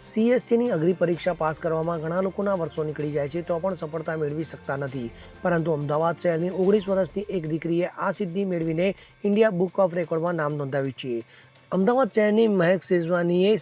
સીએસસીની અઘરી પરીક્ષા પાસ કરવામાં ઘણા લોકોના વર્ષો નીકળી જાય છે તો પણ સફળતા મેળવી શકતા નથી. પરંતુ અમદાવાદ શહેરની ઓગણીસ વર્ષની એક દીકરીએ આ સિદ્ધિ મેળવીને ઇન્ડિયા બુક ઓફ રેકોર્ડમાં નામ નોંધાવ્યું છે. અમદાવાદ શહેરની મહેક સેજવાનીએ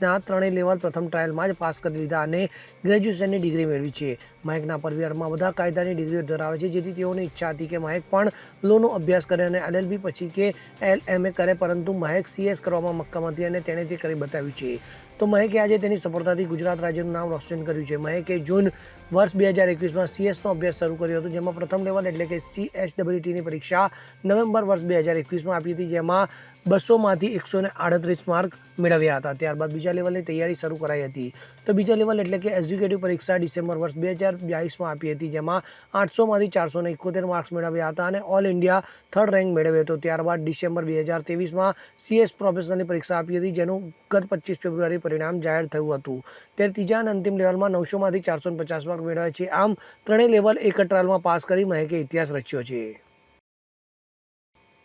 સીએસના ત્રણેય લેવલ પ્રથમ ટ્રાયલમાં જ પાસ કરી લીધા અને ગ્રેજ્યુએશનની ડિગ્રી મેળવી છે. મહેકના પરિવારમાં બધા કાયદાની ડિગ્રીઓ ધરાવે છે, જેથી તેઓની ઈચ્છા હતી કે મહેક પણ લોનો અભ્યાસ કરે અને એલએલબી પછી કે એલ એમ કરે, પરંતુ મહેક સીએસ કરવામાં મક્કમ હતી અને તેણે તે કરી બતાવ્યું છે. તો મહેકે આજે તેની સફળતાથી ગુજરાત રાજ્યનું નામ રોશન કર્યું છે. મહેકે જૂન વર્ષ બે હજાર એકવીસમાં સીએસનો અભ્યાસ શરૂ કર્યો હતો, જેમાં પ્રથમ લેવલ એટલે કે સીએસડબલ્યુટીની પરીક્ષા નવેમ્બર વર્ષ બે હજાર એકવીસમાં આપી હતી, જેમાં બસોમાંથી એકસો ને આડત્રીસ માર્ક મેળવ્યા હતા. ત્યારબાદ બીજા લેવલની તૈયારી શરૂ કરાઈ હતી. તો બીજા લેવલ એટલે કે એક્ઝિક્યુટિવ પરીક્ષા ડિસેમ્બર વર્ષ બે હજાર બાવીસમાં આપી હતી, જેમાં આઠસોમાંથી ચારસો ને એકોતેર માર્ક્સ મેળવ્યા હતા અને ઓલ ઇન્ડિયા થર્ડ રેન્ક મેળવ્યો હતો. ત્યારબાદ ડિસેમ્બર બે હજાર ત્રેવીસમાં સીએસ પ્રોફેશનલની પરીક્ષા આપી હતી, જેનું ગત પચીસ ફેબ્રુઆરી પરિણામ જાહેર થયું હતું. ત્યારે ત્રીજા અને અંતિમ લેવલમાં નવસોમાંથી ચારસો પચાસ માર્ક મેળવ્યા છે. આમ, ત્રણેય લેવલ એક ટ્રાયલમાં પાસ કરી મહેકે ઇતિહાસ રચ્યો છે.